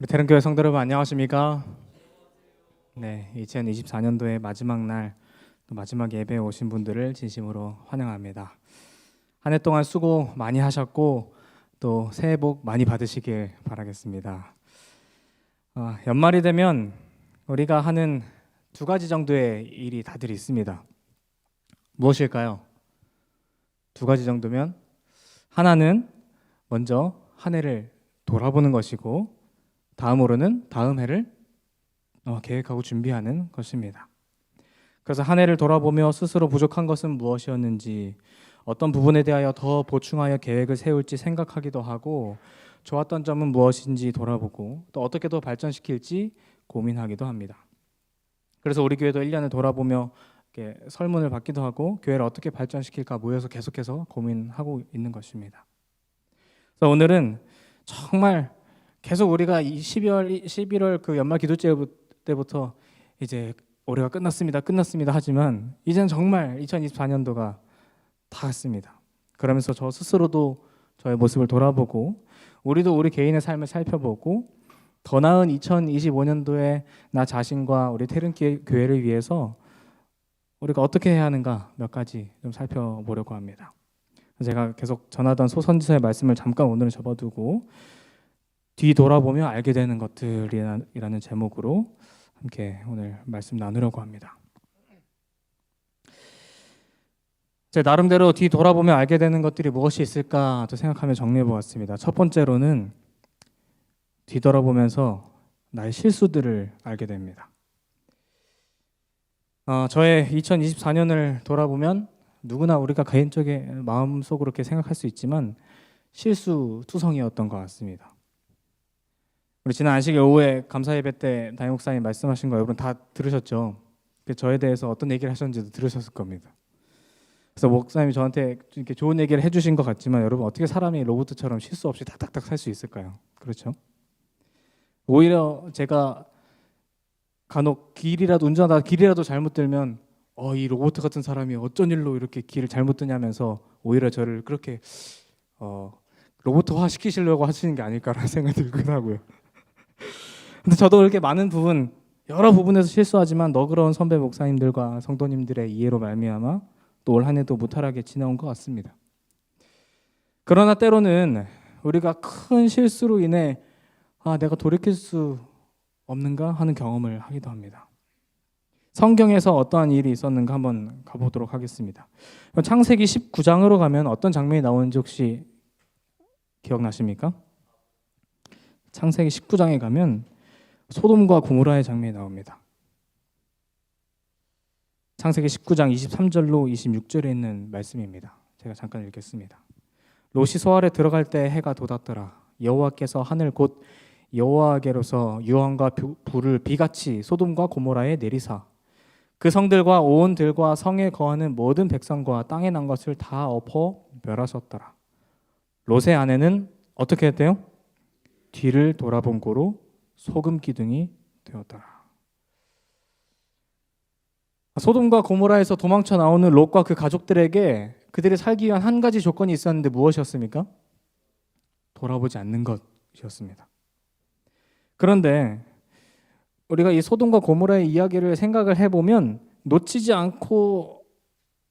우리 대른교회 성도 여러분 안녕하십니까? 네, 2024년도의 마지막 날, 또 마지막 예배에 오신 분들을 진심으로 환영합니다. 한 해 동안 수고 많이 하셨고 또 새해 복 많이 받으시길 바라겠습니다. 아, 연말이 되면 우리가 하는 두 가지 정도의 일이 다들 있습니다. 무엇일까요? 두 가지 정도면 하나는 먼저 한 해를 돌아보는 것이고 다음으로는 다음 해를 어, 계획하고 준비하는 것입니다. 그래서 한 해를 돌아보며 스스로 부족한 것은 무엇이었는지 어떤 부분에 대하여 더 보충하여 계획을 세울지 생각하기도 하고 좋았던 점은 무엇인지 돌아보고 또 어떻게 더 발전시킬지 고민하기도 합니다. 그래서 우리 교회도 1년을 돌아보며 설문을 받기도 하고 교회를 어떻게 발전시킬까 모여서 계속해서 고민하고 있는 것입니다. 그래서 오늘은 정말 계속 우리가 이 12월 11월 그 연말 기도제 때부터 이제 올해가 끝났습니다. 끝났습니다. 하지만 이제는 정말 2024년도가 다 갔습니다. 그러면서 저 스스로도 저의 모습을 돌아보고 우리도 우리 개인의 삶을 살펴보고 더 나은 2025년도에 나 자신과 우리 태릉 교회를 위해서 우리가 어떻게 해야 하는가 몇 가지 좀 살펴보려고 합니다. 제가 계속 전하던 소선지서의 말씀을 잠깐 오늘은 접어두고 뒤 돌아보며 알게 되는 것들이라는 제목으로 함께 오늘 말씀 나누려고 합니다. 제 나름대로 뒤 돌아보며 알게 되는 것들이 무엇이 있을까 또 생각하며 정리해 보았습니다. 첫 번째로는 뒤돌아보면서 나의 실수들을 알게 됩니다. 어, 저의 2024년을 돌아보면 누구나 우리가 개인적인 마음속으로 이렇게 생각할 수 있지만 실수 투성이었던 것 같습니다. 우리 지난 안식일 오후에 감사 예배 때 담임 목사님 말씀하신 거 여러분 다 들으셨죠? 그 저에 대해서 어떤 얘기를 하셨는지도 들으셨을 겁니다. 그래서 목사님이 저한테 이렇게 좋은 얘기를 해주신 것 같지만 여러분 어떻게 사람이 로봇처럼 실수 없이 탁탁탁 살수 있을까요? 그렇죠? 오히려 제가 간혹 길이라도 운전하다 길이라도 잘못 들면 어, 이 로봇 같은 사람이 어쩐 일로 이렇게 길을 잘못 드냐면서 오히려 저를 그렇게 어, 로봇화 시키시려고 하시는 게 아닐까라는 생각이 들기도 하고요. 근데 저도 이렇게 많은 부분 여러 부분에서 실수하지만 너그러운 선배 목사님들과 성도님들의 이해로 말미암아 또 올 한해도 무탈하게 지나온 것 같습니다. 그러나 때로는 우리가 큰 실수로 인해 아 내가 돌이킬 수 없는가 하는 경험을 하기도 합니다. 성경에서 어떠한 일이 있었는가 한번 가보도록 하겠습니다. 창세기 19장으로 가면 어떤 장면이 나오는지 혹시 기억나십니까? 창세기 19장에 가면 소돔과 고모라의 장면이 나옵니다. 창세기 19장 23절로 26절에 있는 말씀입니다. 제가 잠깐 읽겠습니다. 롯이 소알에 들어갈 때 해가 돋았더라. 여호와께서 하늘 곧 여호와께로서 유황과 불을 비같이 소돔과 고모라에 내리사 그 성들과 온 들과 성에 거하는 모든 백성과 땅에 난 것을 다 엎어 멸하셨더라. 롯의 아내는 어떻게 했대요? 뒤를 돌아본 고로 소금 기둥이 되었더라. 소돔과 고모라에서 도망쳐 나오는 롯과 그 가족들에게 그들이 살기 위한 한 가지 조건이 있었는데 무엇이었습니까? 돌아보지 않는 것이었습니다. 그런데 우리가 이 소돔과 고모라의 이야기를 생각을 해보면 놓치지 않고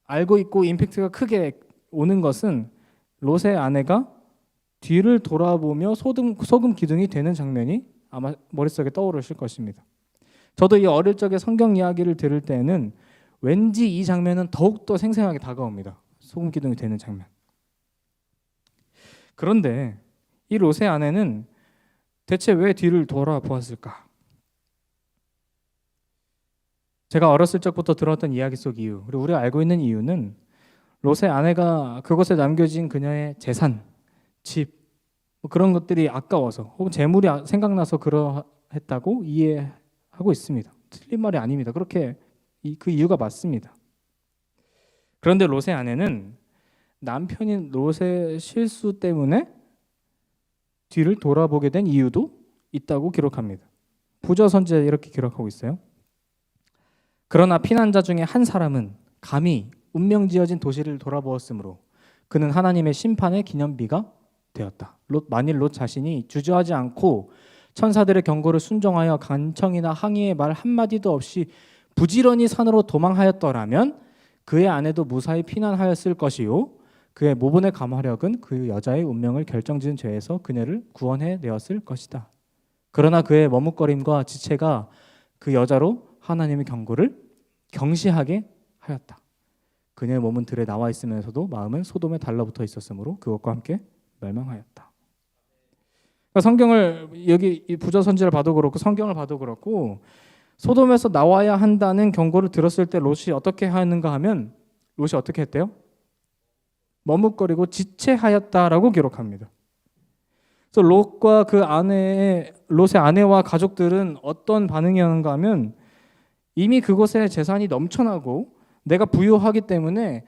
알고 있고 임팩트가 크게 오는 것은 롯의 아내가 뒤를 돌아보며 소금, 소금 기둥이 되는 장면이 아마 머릿속에 떠오르실 것입니다. 저도 이 어릴 적에 성경 이야기를 들을 때는 왠지 이 장면은 더욱더 생생하게 다가옵니다. 소금 기둥이 되는 장면. 그런데 이 롯의 아내는 대체 왜 뒤를 돌아보았을까? 제가 어렸을 적부터 들었던 이야기 속 이유, 그리고 우리가 알고 있는 이유는 롯의 아내가 그곳에 남겨진 그녀의 재산, 집, 뭐 그런 것들이 아까워서 혹은 재물이 아, 생각나서 그러했다고 이해하고 있습니다. 틀린 말이 아닙니다. 그렇게 그 이유가 맞습니다. 그런데 롯의 아내는 남편인 롯의 실수 때문에 뒤를 돌아보게 된 이유도 있다고 기록합니다. 부저 선지에 이렇게 기록하고 있어요. 그러나 피난자 중에 한 사람은 감히 운명 지어진 도시를 돌아보았으므로 그는 하나님의 심판의 기념비가 되었다. 롯 만일 롯 자신이 주저하지 않고 천사들의 경고를 순종하여 간청이나 항의의 말 한마디도 없이 부지런히 산으로 도망하였더라면 그의 아내도 무사히 피난하였을 것이요 그의 모분의 감화력은 그 여자의 운명을 결정지은 죄에서 그녀를 구원해 내었을 것이다. 그러나 그의 머뭇거림과 지체가 그 여자로 하나님의 경고를 경시하게 하였다. 그녀의 몸은 들에 나와 있으면서도 마음은 소돔에 달라붙어 있었으므로 그것과 함께 멸망하였다. 그러니까 성경을 여기 이 부자 선지를 봐도 그렇고 성경을 봐도 그렇고 소돔에서 나와야 한다는 경고를 들었을 때 롯이 어떻게 하는가 하면 롯이 어떻게 했대요? 머뭇거리고 지체하였다라고 기록합니다. 그래서 롯과 그 아내의 롯의 아내와 가족들은 어떤 반응이었는가 하면 이미 그곳에 재산이 넘쳐나고 내가 부유하기 때문에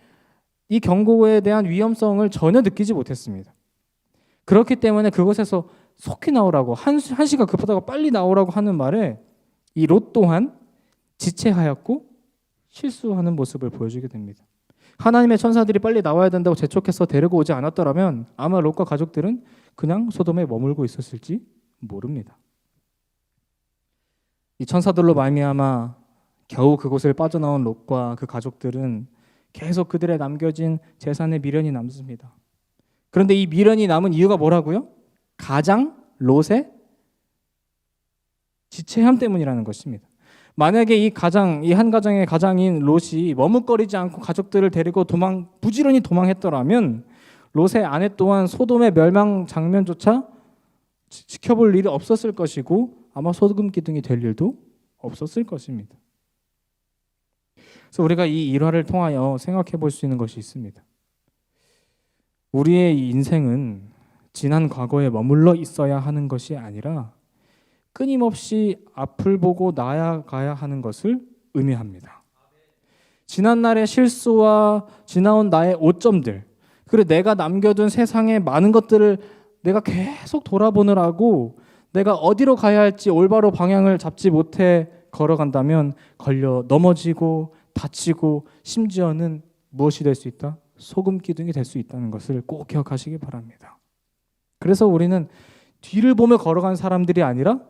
이 경고에 대한 위험성을 전혀 느끼지 못했습니다. 그렇기 때문에 그곳에서 속히 나오라고 한, 한 시가 급하다고 빨리 나오라고 하는 말에 이 롯 또한 지체하였고 실수하는 모습을 보여주게 됩니다. 하나님의 천사들이 빨리 나와야 된다고 재촉해서 데리고 오지 않았더라면 아마 롯과 가족들은 그냥 소돔에 머물고 있었을지 모릅니다. 이 천사들로 말미암아 겨우 그곳을 빠져나온 롯과 그 가족들은 계속 그들의 남겨진 재산에 미련이 남습니다. 그런데 이 미련이 남은 이유가 뭐라고요? 가장 롯의 지체함 때문이라는 것입니다. 만약에 이 가장 이 한 가정의 가장인 롯이 머뭇거리지 않고 가족들을 데리고 도망 부지런히 도망했더라면 롯의 아내 또한 소돔의 멸망 장면조차 지- 지켜볼 일이 없었을 것이고 아마 소금 기둥이 될 일도 없었을 것입니다. 그래서 우리가 이 일화를 통하여 생각해 볼 수 있는 것이 있습니다. 우리의 이 인생은 지난 과거에 머물러 있어야 하는 것이 아니라 끊임없이 앞을 보고 나아가야 하는 것을 의미합니다. 지난 날의 실수와 지나온 나의 오점들, 그리고 내가 남겨둔 세상의 많은 것들을 내가 계속 돌아보느라고 내가 어디로 가야 할지 올바로 방향을 잡지 못해 걸어간다면 걸려 넘어지고 다치고 심지어는 무엇이 될 수 있다? 소금 기둥이 될 수 있다는 것을 꼭 기억하시기 바랍니다. 그래서 우리는 뒤를 보며 걸어가는 사람들이 아니라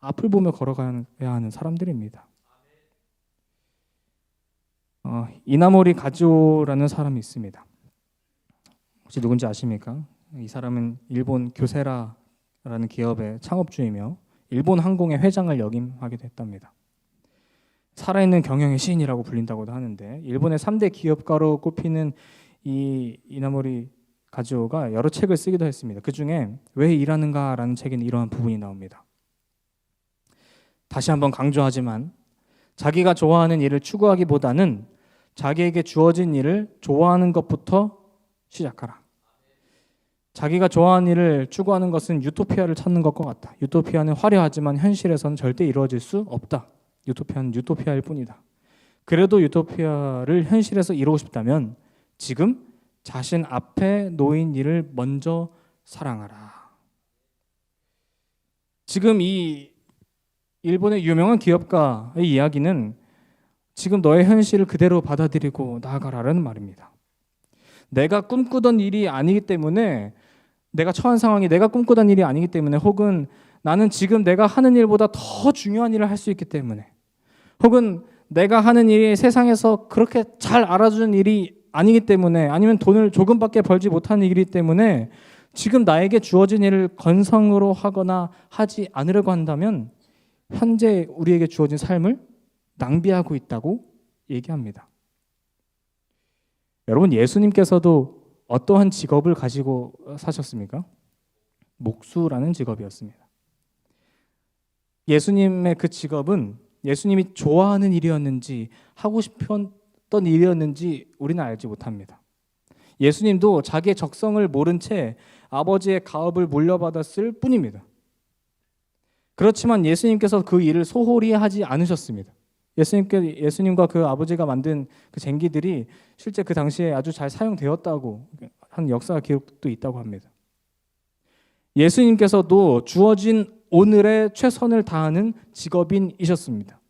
앞을 보며 걸어가야 하는 사람들입니다. 어, 이나모리 가조라는 사람이 있습니다. 혹시 누군지 아십니까? 이 사람은 일본 교세라라는 기업의 창업주이며 일본 항공의 회장을 역임하게 됐답니다. 살아있는 경영의 시인이라고 불린다고도 하는데 일본의 3대 기업가로 꼽히는 이 이나모리 가지오가 여러 책을 쓰기도 했습니다. 그 중에 왜 일하는가라는 책에는 이러한 부분이 나옵니다. 다시 한번 강조하지만 자기가 좋아하는 일을 추구하기보다는 자기에게 주어진 일을 좋아하는 것부터 시작하라. 자기가 좋아하는 일을 추구하는 것은 유토피아를 찾는 것과 같다. 유토피아는 화려하지만 현실에서는 절대 이루어질 수 없다. 유토피아는 유토피아일 뿐이다. 그래도 유토피아를 현실에서 이루고 싶다면 지금 자신 앞에 놓인 일을 먼저 사랑하라. 지금 이 일본의 유명한 기업가의 이야기는 지금 너의 현실을 그대로 받아들이고 나아가라는 말입니다. 내가 꿈꾸던 일이 아니기 때문에 내가 처한 상황이 내가 꿈꾸던 일이 아니기 때문에 혹은 나는 지금 내가 하는 일보다 더 중요한 일을 할 수 있기 때문에 혹은 내가 하는 일이 세상에서 그렇게 잘 알아주는 일이 아니기 때문에 아니면 돈을 조금밖에 벌지 못하는 일이기 때문에 지금 나에게 주어진 일을 건성으로 하거나 하지 않으려고 한다면 현재 우리에게 주어진 삶을 낭비하고 있다고 얘기합니다. 여러분 예수님께서도 어떠한 직업을 가지고 사셨습니까? 목수라는 직업이었습니다. 예수님의 그 직업은 예수님이 좋아하는 일이었는지 하고 싶었던 일이었는지 우리는 알지 못합니다. 예수님도 자기의 적성을 모른 채 아버지의 가업을 물려받았을 뿐입니다. 그렇지만 예수님께서 그 일을 소홀히 하지 않으셨습니다. 예수님께 예수님과 그 아버지가 만든 그 쟁기들이 실제 그 당시에 아주 잘 사용되었다고 한 역사 기록도 있다고 합니다. 예수님께서도 주어진 오늘의 최선을 다하는 직업인이셨습니다.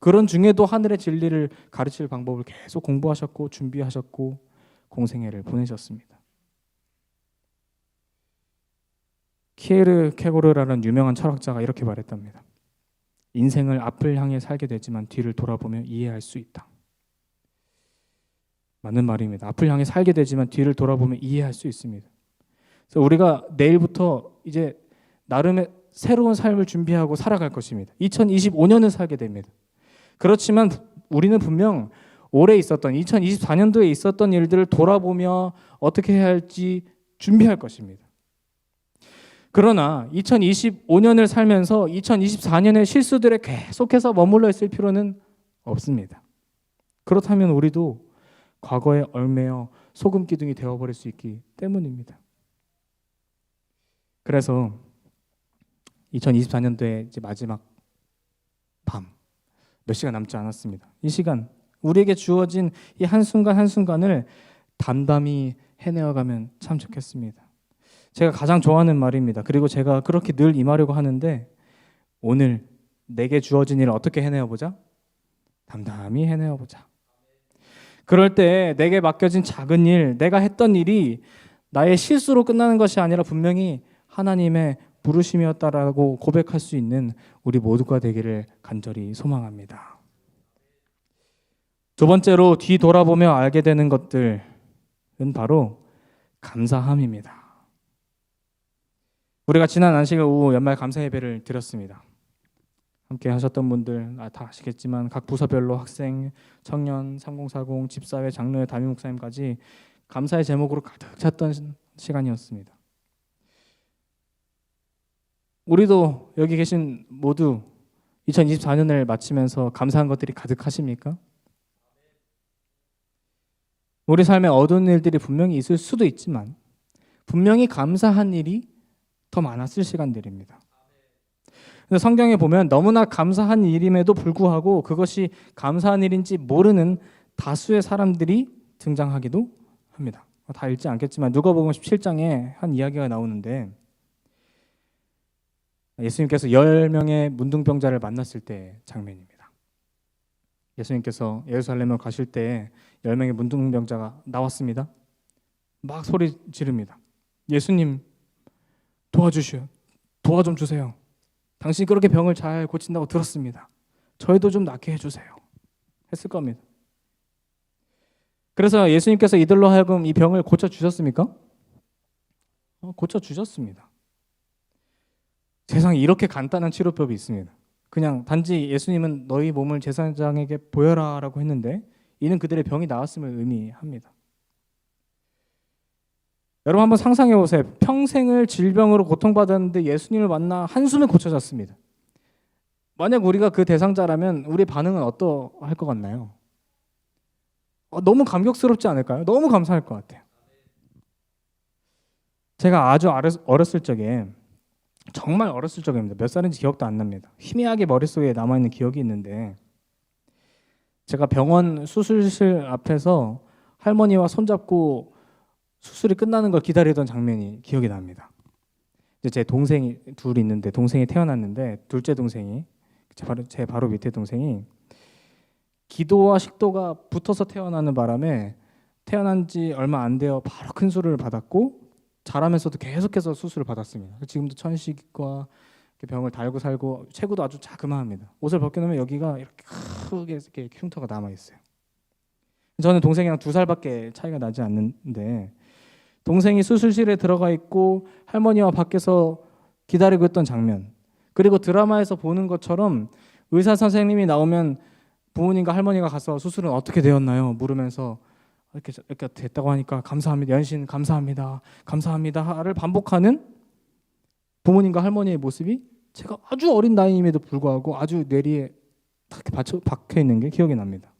그런 중에도 하늘의 진리를 가르칠 방법을 계속 공부하셨고 준비하셨고 공생애를 보내셨습니다. 키에르 케고르라는 유명한 철학자가 이렇게 말했답니다. 인생을 앞을 향해 살게 되지만 뒤를 돌아보면 이해할 수 있다. 맞는 말입니다. 앞을 향해 살게 되지만 뒤를 돌아보면 이해할 수 있습니다. 그래서 우리가 내일부터 이제 나름의 새로운 삶을 준비하고 살아갈 것입니다. 2025년을 살게 됩니다. 그렇지만 우리는 분명 올해 있었던 2024년도에 있었던 일들을 돌아보며 어떻게 해야 할지 준비할 것입니다. 그러나 2025년을 살면서 2024년의 실수들에 계속해서 머물러 있을 필요는 없습니다. 그렇다면 우리도 과거에 얽매여 소금 기둥이 되어버릴 수 있기 때문입니다. 그래서 2024년도의 이제 마지막 밤 몇 시간 남지 않았습니다. 이 시간 우리에게 주어진 이 한순간 한순간을 담담히 해내어가면 참 좋겠습니다. 제가 가장 좋아하는 말입니다. 그리고 제가 그렇게 늘 임하려고 하는데 오늘 내게 주어진 일을 어떻게 해내어 보자? 담담히 해내어 보자. 그럴 때 내게 맡겨진 작은 일, 내가 했던 일이 나의 실수로 끝나는 것이 아니라 분명히 하나님의 부르심이었다라고 고백할 수 있는 우리 모두가 되기를 간절히 소망합니다. 두 번째로 뒤 돌아보며 알게 되는 것들은 바로 감사함입니다. 우리가 지난 안식일 오후 연말 감사 예배를 드렸습니다. 함께 하셨던 분들 아, 다 아시겠지만 각 부서별로 학생, 청년, 3040, 집사회, 장로회, 담임 목사님까지 감사의 제목으로 가득 찼던 시간이었습니다. 우리도 여기 계신 모두 2024년을 마치면서 감사한 것들이 가득하십니까? 우리 삶에 어두운 일들이 분명히 있을 수도 있지만 분명히 감사한 일이 더 많았을 시간들입니다. 근데 성경에 보면 너무나 감사한 일임에도 불구하고 그것이 감사한 일인지 모르는 다수의 사람들이 등장하기도 합니다. 다 읽지 않겠지만 누가복음 17장에 한 이야기가 나오는데 예수님께서 열 명의 문둥병자를 만났을 때 장면입니다. 예수님께서 예루살렘을 가실 때 열 명의 문둥병자가 나왔습니다. 막 소리 지릅니다. 예수님 도와주시오. 도와 좀 주세요. 당신이 그렇게 병을 잘 고친다고 들었습니다. 저희도 좀 낫게 해주세요. 했을 겁니다. 그래서 예수님께서 이들로 하여금 이 병을 고쳐 주셨습니까? 어, 고쳐 주셨습니다. 세상에 이렇게 간단한 치료법이 있습니다. 그냥 단지 예수님은 너희 몸을 제사장에게 보여라라고 했는데 이는 그들의 병이 나았음을 의미합니다. 여러분 한번 상상해 보세요. 평생을 질병으로 고통받았는데 예수님을 만나 한숨에 고쳐졌습니다. 만약 우리가 그 대상자라면 우리 반응은 어떠할 것 같나요? 어, 너무 감격스럽지 않을까요? 너무 감사할 것 같아요. 제가 아주 어렸을 적에 정말 어렸을 적입니다. 몇 살인지 기억도 안 납니다. 희미하게 머릿속에 남아 있는 기억이 있는데 제가 병원 수술실 앞에서 할머니와 손잡고 수술이 끝나는 걸 기다리던 장면이 기억이 납니다. 이제 제 동생이 둘 있는데 동생이 태어났는데 둘째 동생이 제 바로 제 바로 밑에 동생이 기도와 식도가 붙어서 태어나는 바람에 태어난 지 얼마 안 되어 바로 큰 수술을 받았고 자라면서도 계속해서 수술을 받았습니다. 지금도 천식과 병을 달고 살고 체구도 아주 자그마합니다. 옷을 벗겨놓으면 여기가 이렇게 크게 흉터가 남아 있어요. 저는 동생이랑 두 살밖에 차이가 나지 않는데 동생이 수술실에 들어가 있고 할머니와 밖에서 기다리고 있던 장면 그리고 드라마에서 보는 것처럼 의사 선생님이 나오면 부모님과 할머니가 가서 수술은 어떻게 되었나요? 물으면서 이렇게 이렇게 됐다고 하니까 감사합니다. 연신 감사합니다. 감사합니다를 반복하는 부모님과 할머니의 모습이 제가 아주 어린 나이임에도 불구하고 아주 뇌리에 딱 박혀 있는 게 기억이 납니다.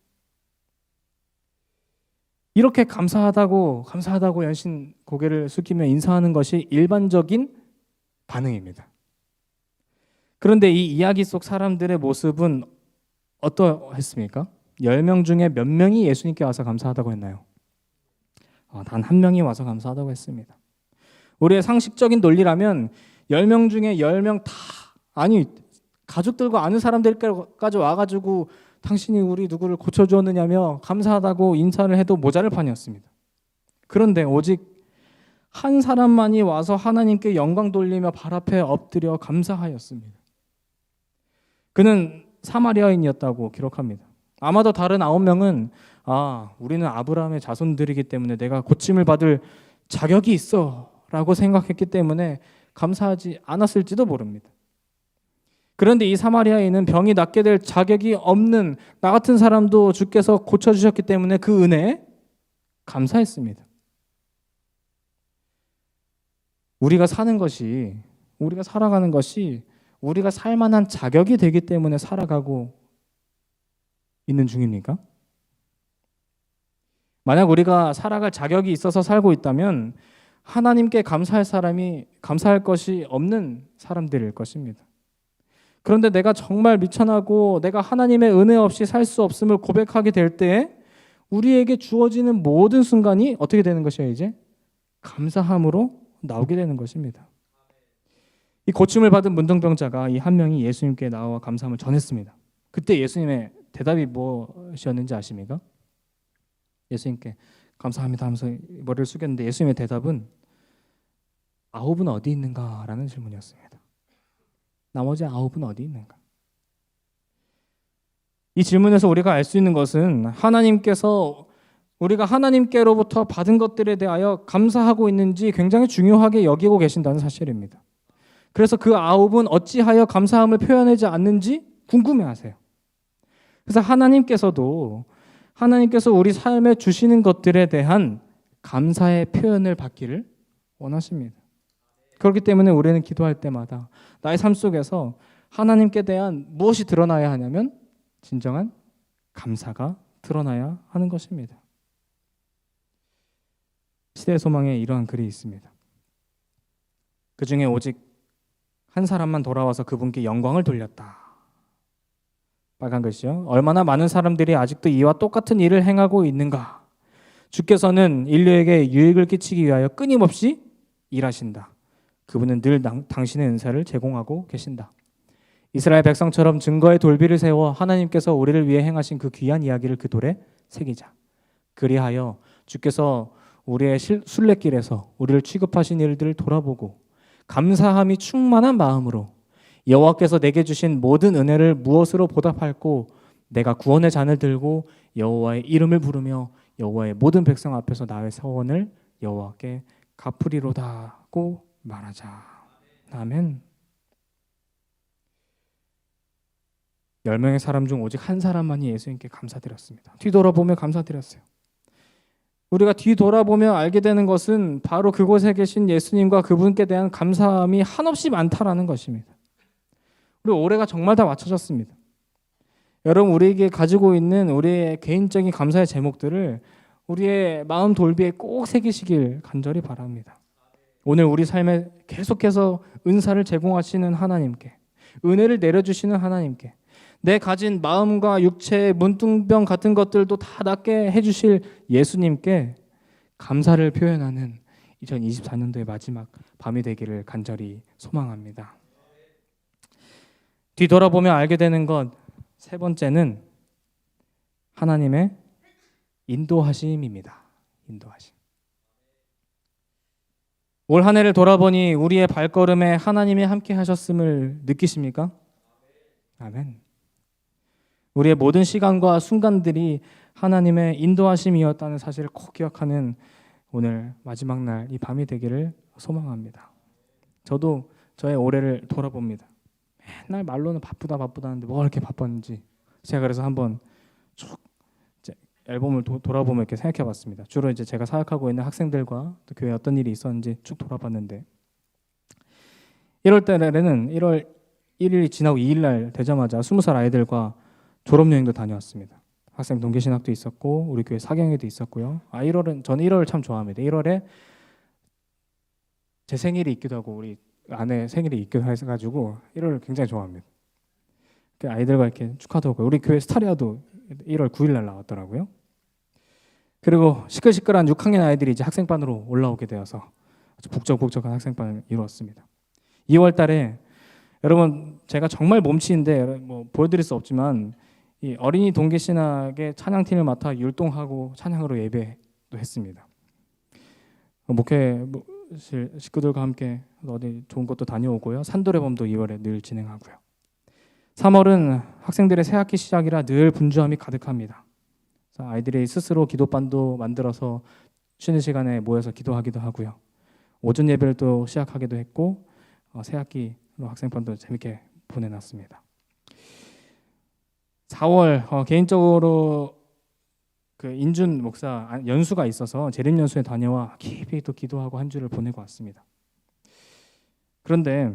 이렇게 감사하다고 감사하다고 연신 고개를 숙이며 인사하는 것이 일반적인 반응입니다. 그런데 이 이야기 속 사람들의 모습은 어떠했습니까? 10명 중에 몇 명이 예수님께 와서 감사하다고 했나요? 어, 단한 명이 와서 감사하다고 했습니다. 우리의 상식적인 논리라면 10명 중에 10명 다 아니 가족들과 아는 사람들까지 와가지고 당신이 우리 누구를 고쳐주었느냐며 감사하다고 인사를 해도 모자를 판이었습니다. 그런데 오직 한 사람만이 와서 하나님께 영광 돌리며 발 앞에 엎드려 감사하였습니다. 그는 사마리아인이었다고 기록합니다. 아마도 다른 아홉 명은 아, 우리는 아브라함의 자손들이기 때문에 내가 고침을 받을 자격이 있어 라고 생각했기 때문에 감사하지 않았을지도 모릅니다. 그런데 이 사마리아인은 병이 낫게 될 자격이 없는 나 같은 사람도 주께서 고쳐 주셨기 때문에 그 은혜에 감사했습니다. 우리가 사는 것이 우리가 살아가는 것이 우리가 살 만한 자격이 되기 때문에 살아가고 있는 중입니까? 만약 우리가 살아갈 자격이 있어서 살고 있다면 하나님께 감사할 사람이 감사할 것이 없는 사람들일 것입니다. 그런데 내가 정말 미천하고 내가 하나님의 은혜 없이 살 수 없음을 고백하게 될 때에 우리에게 주어지는 모든 순간이 어떻게 되는 것이야 이제 감사함으로 나오게 되는 것입니다. 이 고침을 받은 문둥병자가 이 한 명이 예수님께 나와 감사함을 전했습니다. 그때 예수님의 대답이 무엇이었는지 아십니까? 예수님께 감사합니다 하면서 머리를 숙였는데 예수님의 대답은 아홉은 어디 있는가라는 질문이었습니다. 나머지 아홉은 어디 있는가? 이 질문에서 우리가 알 수 있는 것은 하나님께서 우리가 하나님께로부터 받은 것들에 대하여 감사하고 있는지 굉장히 중요하게 여기고 계신다는 사실입니다. 그래서 그 아홉은 어찌하여 감사함을 표현하지 않는지 궁금해하세요. 그래서 하나님께서도 하나님께서 우리 삶에 주시는 것들에 대한 감사의 표현을 받기를 원하십니다. 그렇기 때문에 우리는 기도할 때마다 나의 삶 속에서 하나님께 대한 무엇이 드러나야 하냐면 진정한 감사가 드러나야 하는 것입니다. 시대의 소망에 이러한 글이 있습니다. 그 중에 오직 한 사람만 돌아와서 그분께 영광을 돌렸다. 빨간 글씨요. 얼마나 많은 사람들이 아직도 이와 똑같은 일을 행하고 있는가? 주께서는 인류에게 유익을 끼치기 위하여 끊임없이 일하신다. 그분은 늘 당, 당신의 은사를 제공하고 계신다. 이스라엘 백성처럼 증거의 돌비를 세워 하나님께서 우리를 위해 행하신 그 귀한 이야기를 그 돌에 새기자. 그리하여 주께서 우리의 순례길에서 우리를 취급하신 일들을 돌아보고 감사함이 충만한 마음으로 여호와께서 내게 주신 모든 은혜를 무엇으로 보답할고 내가 구원의 잔을 들고 여호와의 이름을 부르며 여호와의 모든 백성 앞에서 나의 서원을 여호와께 갚으리로다고 말하자. 아멘. 열 명의 사람 중 오직 한 사람만이 예수님께 감사드렸습니다. 뒤돌아보며 감사드렸어요. 우리가 뒤돌아보며 알게 되는 것은 바로 그곳에 계신 예수님과 그분께 대한 감사함이 한없이 많다라는 것입니다. 우리 올해가 정말 다 맞춰졌습니다. 여러분 우리에게 가지고 있는 우리의 개인적인 감사의 제목들을 우리의 마음 돌비에 꼭 새기시길 간절히 바랍니다. 오늘 우리 삶에 계속해서 은사를 제공하시는 하나님께 은혜를 내려주시는 하나님께 내 가진 마음과 육체의 문둥병 같은 것들도 다 낫게 해주실 예수님께 감사를 표현하는 2024년도의 마지막 밤이 되기를 간절히 소망합니다. 뒤돌아보며 알게 되는 것 세 번째는 하나님의 인도하심입니다. 인도하심. 올 한 해를 돌아보니 우리의 발걸음에 하나님이 함께 하셨음을 느끼십니까? 아멘. 우리의 모든 시간과 순간들이 하나님의 인도하심이었다는 사실을 꼭 기억하는 오늘 마지막 날 이 밤이 되기를 소망합니다. 저도 저의 올해를 돌아봅니다. 맨날 말로는 바쁘다 바쁘다는데 뭐가 이렇게 바빴는지 제가 그래서 한번 쭉 앨범을 도, 돌아보며 이렇게 생각해봤습니다. 주로 이제 제가 사역하고 있는 학생들과 또 교회 어떤 일이 있었는지 쭉 돌아봤는데 1월 달에는 1월 1일이 지나고 2일 날 되자마자 20살 아이들과 졸업 여행도 다녀왔습니다. 학생 동계 신학도 있었고 우리 교회 사경회도 있었고요. 아 1월은 저는 1월을 참 좋아합니다. 1월에 제 생일이 있기도 하고 우리 아내 생일이 있기도 해가지고 1월을 굉장히 좋아합니다. 그 아이들과 이렇게 축하도 하고 우리 교회 스타리아도 1월 9일 날 나왔더라고요. 그리고 시끌시끌한 6학년 아이들이 이제 학생반으로 올라오게 되어서 아주 북적북적한 학생반을 이루었습니다. 2월 달에 여러분 제가 정말 몸치인데 뭐 보여드릴 수 없지만 이 어린이 동계 신학의 찬양팀을 맡아 율동하고 찬양으로 예배도 했습니다. 목회 실- 식구들과 함께 어디 좋은 곳도 다녀오고요. 산도래범도 2월에 늘 진행하고요. 3월은 학생들의 새학기 시작이라 늘 분주함이 가득합니다. 아이들이 스스로 기도반도 만들어서 쉬는 시간에 모여서 기도하기도 하고요. 오전 예배를 또 시작하기도 했고 어, 새학기로 학생반도 재밌게 보내놨습니다. 4월 어, 개인적으로 그 인준 목사 아, 연수가 있어서 재림 연수에 다녀와 깊이 또 기도하고 한 주를 보내고 왔습니다. 그런데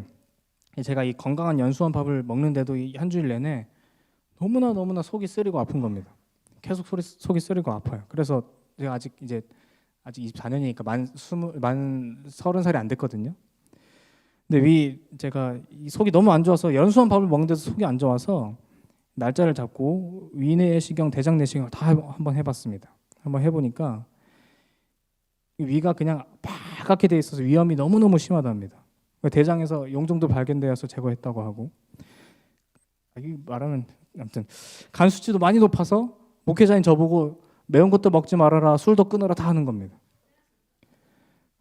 제가 이 건강한 연수원 밥을 먹는데도 이 한 주일 내내 너무나 너무나 속이 쓰리고 아픈 겁니다. 계속 소리, 속이 쓰리고 아파요. 그래서 제가 아직 이제 아직 24년이니까 만 스무 만 서른 살이 안 됐거든요. 근데 위 제가 이 속이 너무 안 좋아서 연수원 밥을 먹는데도 속이 안 좋아서 날짜를 잡고 위내시경, 대장 내시경 다 해- 한번 해봤습니다. 한번 해보니까 이 위가 그냥 빨갛게 돼 있어서 위험이 너무 너무 심하답니다. 대장에서 용종도 발견되어서 제거했다고 하고 아, 이 말하면 아무튼 간 수치도 많이 높아서 목회자인 저보고 매운 것도 먹지 말아라, 술도 끊어라 다 하는 겁니다.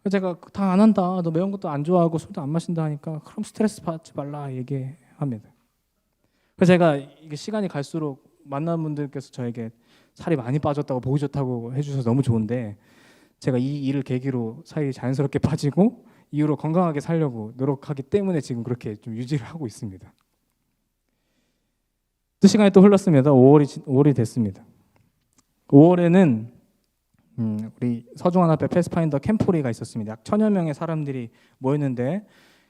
제가 다 안 한다, 너 매운 것도 안 좋아하고 술도 안 마신다 하니까 그럼 스트레스 받지 말라 얘기합니다. 그래서 제가 이게 시간이 갈수록 만난 분들께서 저에게 살이 많이 빠졌다고 보기 좋다고 해주셔서 너무 좋은데 제가 이 일을 계기로 살이 자연스럽게 빠지고 이후로 건강하게 살려고 노력하기 때문에 지금 그렇게 좀 유지를 하고 있습니다. 또 시간이 또 흘렀습니다. 5월이 5월이 됐습니다. 5월에는 음, 우리 서중환 앞에 패스파인더 캠포리가 있었습니다. 약 천여 명의 사람들이 모였는데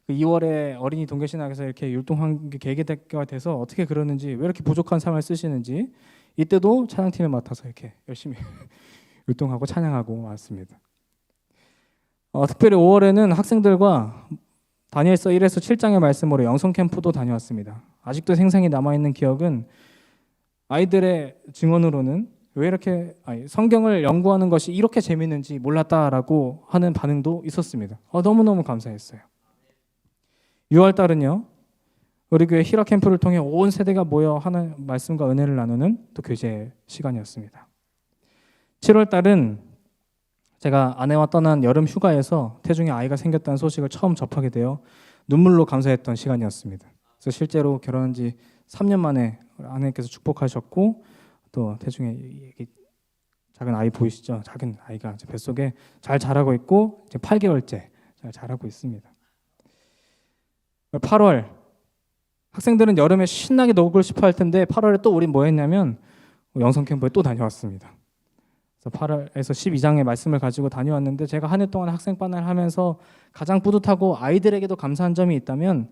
그 2월에 어린이 동계신학에서 이렇게 율동한 게 계기가 돼서 어떻게 그러는지 왜 이렇게 부족한 삶을 쓰시는지 이때도 찬양팀을 맡아서 이렇게 열심히 율동하고 찬양하고 왔습니다. 어, 특별히 5월에는 학생들과 다니엘서 1에서 7장의 말씀으로 영성 캠프도 다녀왔습니다. 아직도 생생히 남아 있는 기억은 아이들의 증언으로는 왜 이렇게 아니, 성경을 연구하는 것이 이렇게 재밌는지 몰랐다라고 하는 반응도 있었습니다. 어, 너무너무 감사했어요. 6월 달은요. 우리 교회 히라 캠프를 통해 온 세대가 모여 하는 말씀과 은혜를 나누는 또 교제 시간이었습니다. 7월 달은 제가 아내와 떠난 여름 휴가에서 태중에 아이가 생겼다는 소식을 처음 접하게 되어 눈물로 감사했던 시간이었습니다. 그래서 실제로 결혼한 지 3년 만에 아내께서 축복하셨고 또 태중에 이 작은 아이 보이시죠? 작은 아이가 제 뱃속에 잘 자라고 있고 이제 8개월째 잘 자라고 있습니다. 8월 학생들은 여름에 신나게 놀고 싶어 할 텐데 8월에 또 우린 뭐 했냐면 영성 캠프에 또 다녀왔습니다. 그래서 8월에서 12장의 말씀을 가지고 다녀왔는데 제가 한 해 동안 학생반을 하면서 가장 뿌듯하고 아이들에게도 감사한 점이 있다면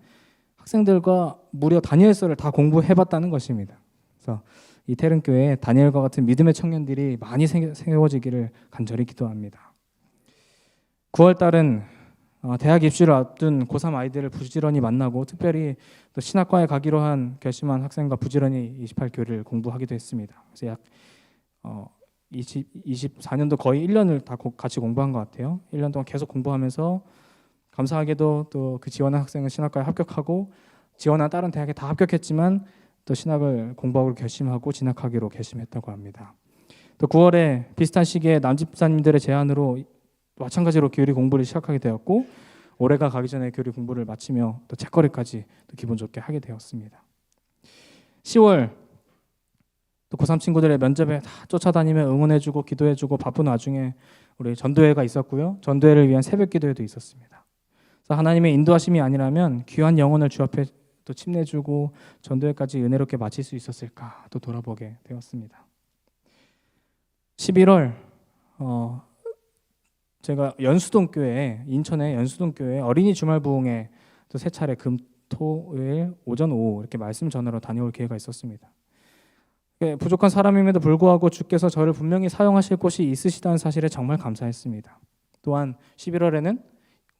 학생들과 무려 다니엘서를 다 공부해봤다는 것입니다. 그래서 이 태릉교회에 다니엘과 같은 믿음의 청년들이 많이 세- 세워지기를 간절히 기도합니다. 9월 달은 어, 대학 입시를 앞둔 고3 아이들을 부지런히 만나고 특별히 또 신학과에 가기로 한 결심한 학생과 부지런히 28교를 공부하기도 했습니다. 그래서 약 어, 20, 24년도 거의 1년을 다 고- 같이 공부한 것 같아요. 1년 동안 계속 공부하면서 감사하게도 또 그 지원한 학생은 신학과에 합격하고 지원한 다른 대학에 다 합격했지만 또 신학을 공부하기로 결심하고 진학하기로 결심했다고 합니다. 또 9월에 비슷한 시기에 남집사님들의 제안으로 마찬가지로 교리 공부를 시작하게 되었고 올해가 가기 전에 교리 공부를 마치며 또 책거리까지 또 기분 좋게 하게 되었습니다. 10월 또 고3 친구들의 면접에 다 쫓아다니며 응원해주고 기도해주고 바쁜 와중에 우리 전도회가 있었고요. 전도회를 위한 새벽 기도회도 있었습니다. 그래서 하나님의 인도하심이 아니라면 귀한 영혼을 주 앞에 또 침내주고 전도회까지 은혜롭게 마칠 수 있었을까 또 돌아보게 되었습니다. 11월 어, 제가 연수동 교회 인천의 연수동 교회 어린이 주말 부흥회 또세 차례 금, 토, 일 오전 오후 이렇게 말씀 전하러 다녀올 기회가 있었습니다. 예, 부족한 사람임에도 불구하고 주께서 저를 분명히 사용하실 곳이 있으시다는 사실에 정말 감사했습니다. 또한 11월에는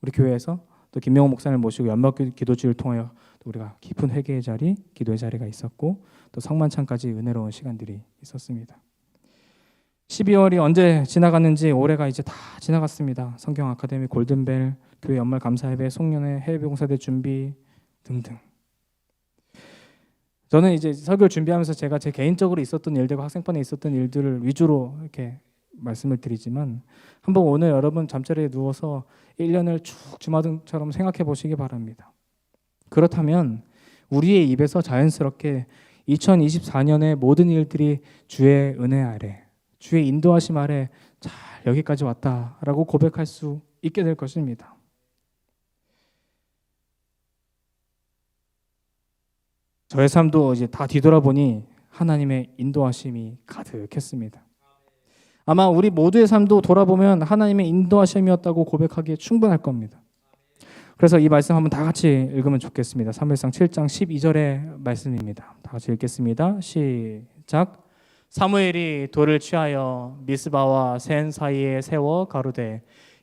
우리 교회에서 또 김명호 목사님을 모시고 연막 기도주를 통하여 또 우리가 깊은 회개의 자리, 기도의 자리가 있었고 또 성만찬까지 은혜로운 시간들이 있었습니다. 12월이 언제 지나갔는지 올해가 이제 다 지나갔습니다. 성경 아카데미 골든벨, 교회 연말 감사 예배, 송년회, 해외 봉사대 준비 등등. 저는 이제 설교를 준비하면서 제가 제 개인적으로 있었던 일들과 학생반에 있었던 일들을 위주로 이렇게 말씀을 드리지만 한번 오늘 여러분 잠자리에 누워서 1년을 쭉 주마등처럼 생각해 보시기 바랍니다. 그렇다면 우리의 입에서 자연스럽게 2024년의 모든 일들이 주의 은혜 아래, 주의 인도하심 아래 잘 여기까지 왔다라고 고백할 수 있게 될 것입니다. 저의 삶도 이제 다 뒤돌아보니 하나님의 인도하심이 가득했습니다. 아마 우리 모두의 삶도 돌아보면 하나님의 인도하심이었다고 고백하기에 충분할 겁니다. 그래서 이 말씀 한번 다 같이 읽으면 좋겠습니다. 사무엘상 7장 12절의 말씀입니다. 다 같이 읽겠습니다. 시작. 사무엘이 돌을 취하여 미스바와 센 사이에 세워 가로되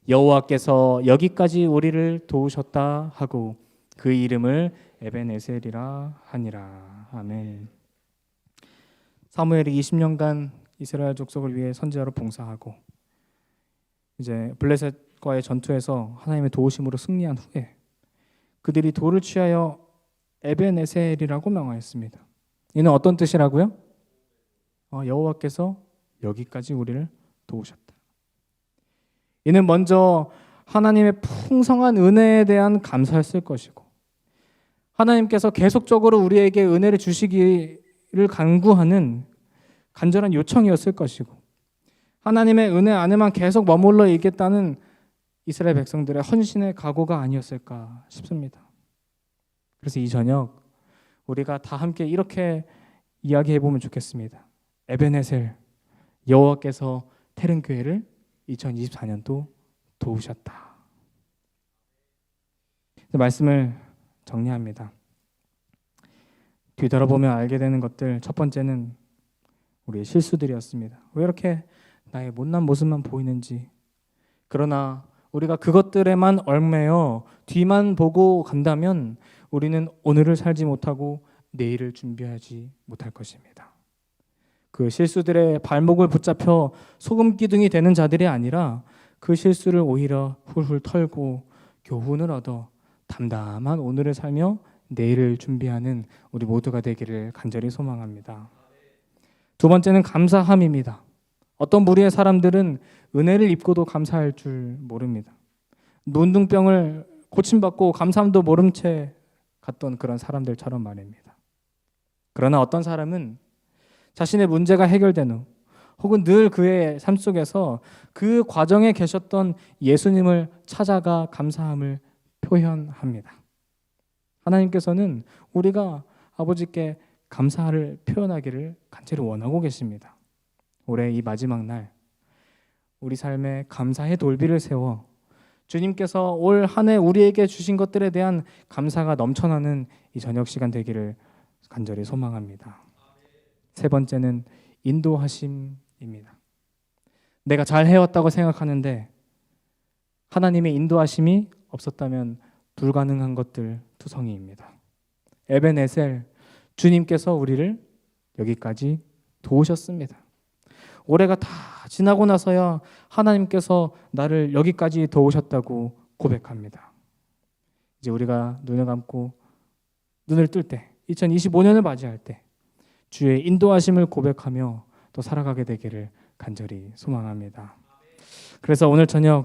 여호와께서 여기까지 우리를 도우셨다 하고 그 이름을 에벤에셀이라 하니라. 아멘. 사무엘이 20년간 이스라엘 족속을 위해 선지자로 봉사하고 이제 블레셋과의 전투에서 하나님의 도우심으로 승리한 후에 그들이 돌을 취하여 에벤에셀이라고 명하였습니다. 이는 어떤 뜻이라고요? 어, 여호와께서 여기까지 우리를 도우셨다. 이는 먼저 하나님의 풍성한 은혜에 대한 감사였을 것이고 하나님께서 계속적으로 우리에게 은혜를 주시기를 간구하는 간절한 요청이었을 것이고 하나님의 은혜 안에만 계속 머물러 있겠다는 이스라엘 백성들의 헌신의 각오가 아니었을까 싶습니다. 그래서 이 저녁 우리가 다 함께 이렇게 이야기해 보면 좋겠습니다. 에베네셀 여호와께서 테른 교회를 2024년도 도우셨다. 말씀을 정리합니다. 뒤돌아보면 알게 되는 것들 첫 번째는 우리의 실수들이었습니다. 왜 이렇게 나의 못난 모습만 보이는지. 그러나 우리가 그것들에만 얽매여 뒤만 보고 간다면 우리는 오늘을 살지 못하고 내일을 준비하지 못할 것입니다. 그 실수들의 발목을 붙잡혀 소금 기둥이 되는 자들이 아니라 그 실수를 오히려 훌훌 털고 교훈을 얻어 담담한 오늘을 살며 내일을 준비하는 우리 모두가 되기를 간절히 소망합니다. 두 번째는 감사함입니다. 어떤 무리의 사람들은 은혜를 입고도 감사할 줄 모릅니다. 눈둥병을 고침받고 감사함도 모른 채 갔던 그런 사람들처럼 말입니다. 그러나 어떤 사람은 자신의 문제가 해결된 후 혹은 늘 그의 삶 속에서 그 과정에 계셨던 예수님을 찾아가 감사함을 표현합니다. 하나님께서는 우리가 아버지께 감사를 표현하기를 간절히 원하고 계십니다. 올해 이 마지막 날 우리 삶에 감사의 돌비를 세워 주님께서 올 한 해 우리에게 주신 것들에 대한 감사가 넘쳐나는 이 저녁 시간 되기를 간절히 소망합니다. 세 번째는 인도하심입니다. 내가 잘 해왔다고 생각하는데 하나님의 인도하심이 없었다면 불가능한 것들 투성이입니다. 에벤에셀 주님께서 우리를 여기까지 도우셨습니다. 올해가 다 지나고 나서야 하나님께서 나를 여기까지 도우셨다고 고백합니다. 이제 우리가 눈을 감고 눈을 뜰 때, 2025년을 맞이할 때 주의 인도하심을 고백하며 또 살아가게 되기를 간절히 소망합니다. 그래서 오늘 저녁